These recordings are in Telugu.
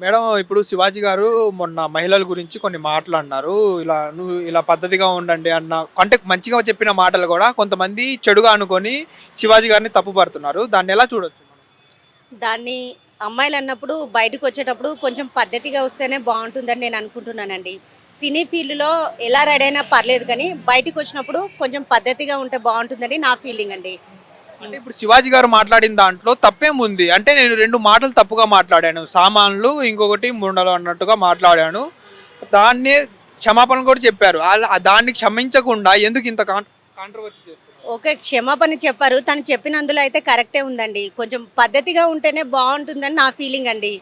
మేడం ఇప్పుడు శివాజీ గారు మొన్న మహిళల గురించి కొన్ని మాటలు అన్నారు. ఇలా నువ్వు ఇలా పద్ధతిగా ఉండండి అన్న అంటే మంచిగా చెప్పిన మాటలు కూడా కొంతమంది చెడుగా అనుకొని శివాజీ గారిని తప్పుపడుతున్నారు దాన్ని ఎలా చూడొచ్చు దాన్ని అమ్మాయిలు అన్నప్పుడు బయటకు వచ్చేటప్పుడు కొంచెం పద్ధతిగా వస్తేనే బాగుంటుందని నేను అనుకుంటున్నానండి. సినీ ఫీల్డ్లో ఎలా రెడీ అయినా పర్లేదు కానీ బయటకు వచ్చినప్పుడు కొంచెం పద్ధతిగా ఉంటే బాగుంటుందని నా ఫీలింగ్ అండి. అంటే ఇప్పుడు శివాజీ గారు మాట్లాడిన దాంట్లో తప్పేముంది అంటే నేను రెండు మాటలు తప్పుగా మాట్లాడాను. సామాన్లు ఇంకొకటి ముండలు అన్నట్టుగా మాట్లాడాను. దాన్ని క్షమాపణ కూడా చెప్పారు. అలా- దాన్ని క్షమించకుండా ఎందుకు ఇంత కాంట్రవర్సీ ఓకే క్షమాపణ చెప్పారు. తను చెప్పినందులో అయితే కరెక్టే ఉందండి. కొంచెం పద్ధతిగా ఉంటేనే బాగుంటుందని నా ఫీలింగ్ అండి.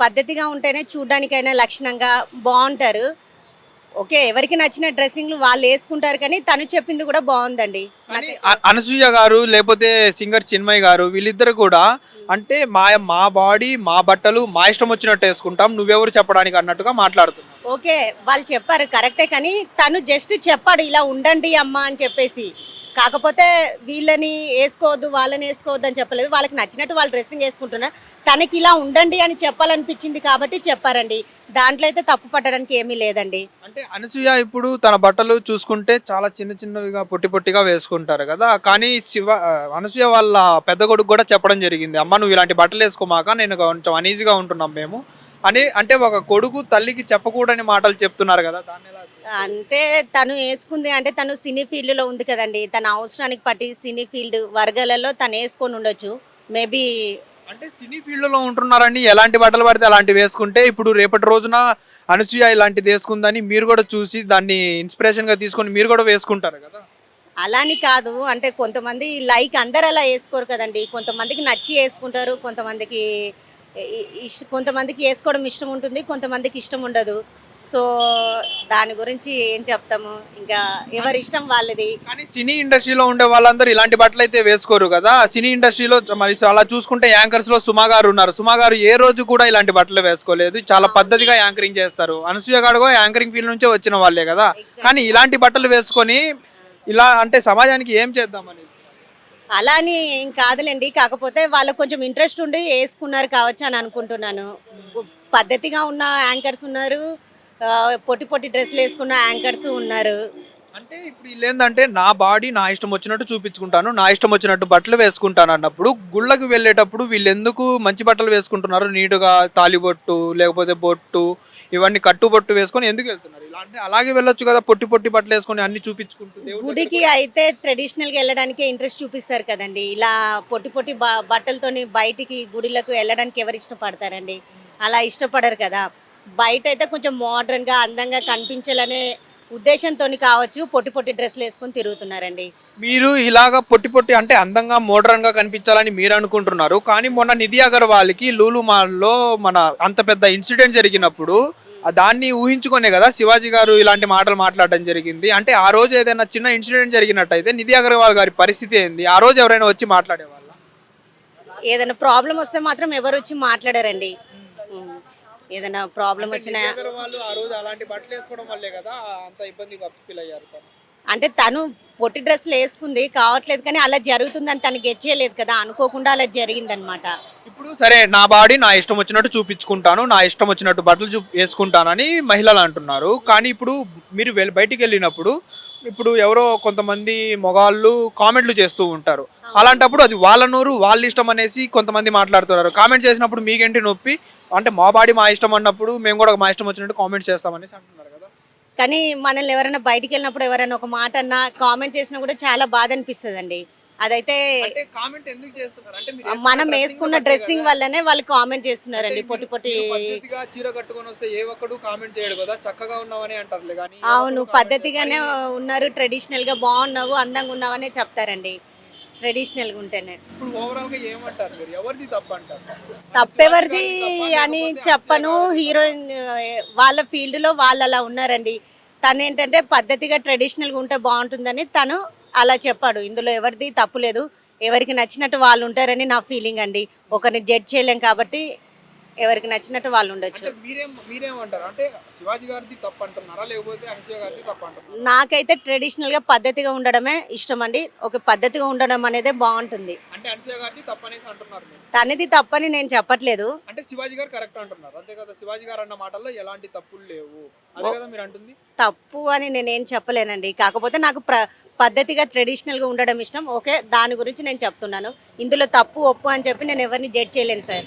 పద్ధతిగా ఉంటేనే చూడడానికైనా లక్షణంగా బాగుంటారు. ఓకే ఎవరికి నచ్చిన డ్రెస్సింగ్లు వాళ్ళు వేసుకుంటారు కానీ తను చెప్పింది కూడా బాగుందండి. కానీ అ- అనసూయ గారు లేకపోతే సింగర్ చిన్మయ్ గారు వీళ్ళిద్దరు కూడా అంటే మా మా బాడీ మా బట్టలు మా ఇష్టం వచ్చినట్టు వేసుకుంటాం నువ్వెవరు చెప్పడానికి అన్నట్టుగా మాట్లాడుతున్నారు ఓకే వాళ్ళు చెప్పారు కరెక్టే కానీ తను జస్ట్ చెప్పాడు ఇలా ఉండండి అమ్మా అని చెప్పేసి. కాకపోతే వీళ్ళని వేసుకోవద్దు వాళ్ళని వేసుకోవద్దు అని చెప్పలేదు. వాళ్ళకి నచ్చినట్టు వాళ్ళు డ్రెస్సింగ్ వేసుకుంటున్నారు. తనకి ఇలా ఉండండి అని చెప్పాలనిపించింది కాబట్టి చెప్పారండి. దాంట్లో అయితే తప్పు పట్టడానికి ఏమీ లేదండి. అంటే అనసూయ ఇప్పుడు తన బట్టలు చూసుకుంటే చాలా చిన్న చిన్నవిగా పొట్టి పొట్టిగా వేసుకుంటారు కదా. కానీ శివ అనసూయ వాళ్ళ పెద్ద కొడుకు కూడా చెప్పడం జరిగింది. అమ్మ నువ్వు ఇలాంటి బట్టలు వేసుకోమాక నేను కొంచెం అనీజీగా ఉంటున్నాం మేము. అని అంటే ఒక కొడుకు తల్లికి చెప్పకూడని మాటలు చెప్తున్నారు కదా. దాన్ని ఎలా అంటే తను వేసుకుంది అంటే తను సినీ ఫీల్డ్లో ఉంది కదండి. తన అవసరానికి పట్టి సినీ ఫీల్డ్ వర్గాలలో తను వేసుకొని ఉండొచ్చు. మేబీ అంటే సినీ ఫీల్డ్లో ఉంటున్నారని ఎలాంటి బట్టలు పడితే అలాంటివి వేసుకుంటే ఇప్పుడు రేపటి రోజున అనసూయ ఇలాంటిది వేసుకుందని మీరు కూడా చూసి దాన్ని ఇన్స్పిరేషన్గా తీసుకొని మీరు కూడా వేసుకుంటారు కదా. అలాని కాదు. అంటే కొంతమంది లైక్ అందరు అలా వేసుకోరు కదండి. కొంతమందికి నచ్చి వేసుకుంటారు. కొంతమందికి ఇష్ట కొంతమందికి వేసుకోవడం ఇష్టం ఉంటుంది కొంతమందికి ఇష్టం ఉండదు. సో దాని గురించి ఏం చెప్తాము? ఇంకా ఎవరి ఇష్టం వాళ్ళది. కానీ సినీ ఇండస్ట్రీలో ఉండే వాళ్ళందరూ ఇలాంటి బట్టలు అయితే వేసుకోరు కదా. సినీ ఇండస్ట్రీలో మరి అలా చూసుకుంటే యాంకర్స్లో సుమా గారు ఉన్నారు. సుమా గారు ఏ రోజు కూడా ఇలాంటి బట్టలు వేసుకోలేదు. చాలా పద్ధతిగా యాంకరింగ్ చేస్తారు. అనసూయ గారు కూడా యాంకరింగ్ ఫీల్డ్ నుంచే వచ్చిన వాళ్ళే కదా. కానీ ఇలాంటి బట్టలు వేసుకొని ఇలా అంటే సమాజానికి ఏం చేద్దామని అలా అని ఏం కాదులేండి. కాకపోతే వాళ్ళకు కొంచెం ఇంట్రెస్ట్ ఉండి వేసుకున్నారు కావచ్చు అని అనుకుంటున్నాను. పద్ధతిగా ఉన్న యాంకర్స్ ఉన్నారు. పొట్టి పొట్టి డ్రెస్సులు వేసుకున్న యాంకర్స్ ఉన్నారు. అంటే ఇప్పుడు వీళ్ళేందంటే నా బాడీ నా ఇష్టం వచ్చినట్టు చూపించుకుంటాను నా ఇష్టం వచ్చినట్టు బట్టలు వేసుకుంటాను అన్నప్పుడు గుళ్ళకి వెళ్ళేటప్పుడు వీళ్ళు ఎందుకు మంచి బట్టలు వేసుకుంటున్నారు? నీటుగా తాలిబొట్టు లేకపోతే బొట్టు ఇవన్నీ కట్టుబొట్టు వేసుకొని ఎందుకు వెళ్తున్నారు? అంటే అలాగే వెళ్ళొచ్చు కదా పొట్టి పొట్టి బట్టలు వేసుకొని అన్ని చూపించుకుంటూ దేవుడి గుడికి అయితే ట్రెడిషనల్గా వెళ్ళడానికి ఇంట్రెస్ట్ చూపిస్తారు కదండి. ఇలా పొట్టి పొట్టి బట్టలతోని బయటికి గుడిలకు వెళ్ళడానికి ఎవరు ఇష్టపడతారండి? అలా ఇష్టపడరు కదా. బయట అయితే కొంచెం మోడర్న్గా అందంగా కనిపించాలనే ఉద్దేశంతో కావచ్చు పొట్టి పొట్టి డ్రెస్సులు వేసుకొని తిరుగుతున్నారండి. మీరు ఇలాగా పొట్టి పొట్టి అంటే అందంగా మోడర్న్గా కనిపించాలని మీరు అనుకుంటున్నారు. కానీ మొన్న నిధి అగర్వాల్కి లూలు మాల్లో మన అంత పెద్ద ఇన్సిడెంట్ జరిగినప్పుడు దాన్ని ఊహించుకునే కదా శివాజీ గారు ఇలాంటి మాటలు మాట్లాడడం జరిగింది అంటే ఆ రోజు ఏదైనా చిన్న ఇన్సిడెంట్ జరిగినట్టయితే నిధి అగర్వాల్ గారి పరిస్థితి ఏంది ఆ రోజు ఎవరైనా వచ్చి మాట్లాడేవాళ్ళ ఏదైనా ప్రాబ్లం వస్తే మాత్రం ఎవరు వచ్చి మాట్లాడారండి. ఏదైనా ప్రాబ్లం వచ్చినా అగర్వాల్ ఆ రోజు అలాంటి బట్టలు వేసుకోవడం వల్లే కదా అంత ఇబ్బంది ఫీల్ అయ్యారు. అంటే తను పొట్టి డ్రెస్సులు వేసుకుంది కావట్లేదు కానీ అలా జరుగుతుందని తను గెచ్చేయలేదు కదా అనుకోకుండా అలా జరిగిందనమాట ఇప్పుడు సరే నా బాడీ నా ఇష్టం వచ్చినట్టు చూపించుకుంటాను నా ఇష్టం వచ్చినట్టు బట్టలు చూ వేసుకుంటానని మహిళలు అంటున్నారు. కానీ ఇప్పుడు మీరు వెళ్ళి బయటికి వెళ్ళినప్పుడు ఇప్పుడు ఎవరో కొంతమంది మొగాళ్ళు కామెంట్లు చేస్తూ ఉంటారు. అలాంటప్పుడు అది వాళ్ళ నోరు వాళ్ళ ఇష్టం అనేసి కొంతమంది మాట్లాడుతున్నారు. కామెంట్ చేసినప్పుడు మీకేంటి నొప్పి? అంటే మా బాడీ మా ఇష్టం అన్నప్పుడు మేము కూడా మా ఇష్టం వచ్చినట్టు కామెంట్ చేస్తామనేసి అంటున్నారు కానీ మనల్ని ఎవరైనా బయటికి వెళ్ళినప్పుడు ఎవరైనా ఒక మాట అన్నా కామెంట్ చేసినా కూడా చాలా బాధ అనిపిస్తుంది అదైతే మనం వేసుకున్న డ్రెస్సింగ్ వల్లనే వాళ్ళు కామెంట్ చేస్తున్నారండి పొట్టి పొట్టి చీర కట్టుకొని వస్తే ఏ ఒక్కడు కామెంట్ చేయడు కదా చక్కగా ఉన్నావని అంటారులే. కానీ అవును పద్ధతిగానే ఉన్నారు ట్రెడిషనల్గా బాగున్నావు అందంగా ఉన్నావనే చెప్తారండి. ట్రెడిషనల్గా ఉంటేనే. ఇప్పుడు ఓవరాల్గా ఏమంటారు మీరు? ఎవరిది తప్పు అంటారు తప్పెవరిది అని చెప్పను. హీరోయిన్ వాళ్ళ ఫీల్డ్లో వాళ్ళు అలా ఉన్నారండి. తను ఏంటంటే పద్ధతిగా ట్రెడిషనల్గా ఉంటే బాగుంటుందని తను అలా చెప్పాడు. ఇందులో ఎవరిది తప్పు లేదు. ఎవరికి నచ్చినట్టు వాళ్ళు ఉంటారని నా ఫీలింగ్ అండి. ఒకరిని జడ్జ్ చేయలేం కాబట్టి ఎవరికి నచ్చినట్టు వాళ్ళు ఉండొచ్చు. నాకైతే ట్రెడిషనల్గా పద్ధతిగా ఉండడమే ఇష్టం అండి. ఒక పద్ధతిగా ఉండడం అనేదే బాగుంటుంది. తనది తప్పని నేను చెప్పట్లేదు. అంటే శివాజీ గారు కరెక్ట్ అంటున్నారు. అంతే కదా శివాజీ గారు అన్న మాటల్లో ఎలాంటి తప్పులు లేవు. తప్పు అని నేనేం చెప్పలేనండి. కాకపోతే నాకు పద్ధతిగా ట్రెడిషనల్గా ఉండడం ఇష్టం. ఓకే దాని గురించి నేను చెప్తున్నాను. ఇందులో తప్పు ఒప్పు అని చెప్పి నేను ఎవరిని జడ్జ్ చేయలేను సార్.